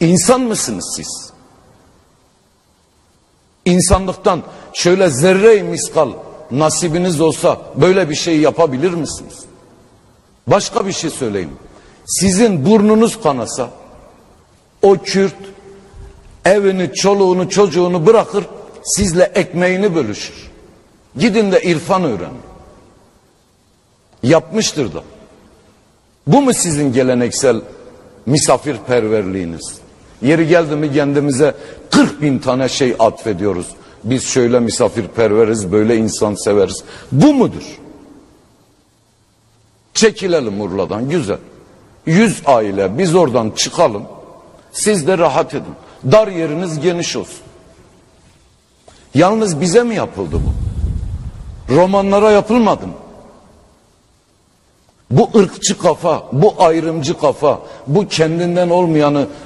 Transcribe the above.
İnsan mısınız siz? İnsanlıktan şöyle zerre miskal nasibiniz olsa böyle bir şey yapabilir misiniz? Başka bir şey söyleyeyim. Sizin burnunuz kanasa o Kürt evini, çoluğunu, çocuğunu bırakır sizle ekmeğini bölüşür. Gidin de irfan öğrenin. Yapmıştır da. Bu mu sizin geleneksel misafirperverliğiniz? Yeri geldi mi kendimize 40 bin tane şey atfediyoruz. Biz şöyle misafirperveriz, böyle insan severiz. Bu mudur? Çekilelim Urla'dan güzel. Yüz aile biz oradan çıkalım. Siz de rahat edin. Dar yeriniz geniş olsun. Yalnız bize mi yapıldı bu? Romanlara yapılmadı mı? Bu ırkçı kafa, bu ayrımcı kafa, bu kendinden olmayanı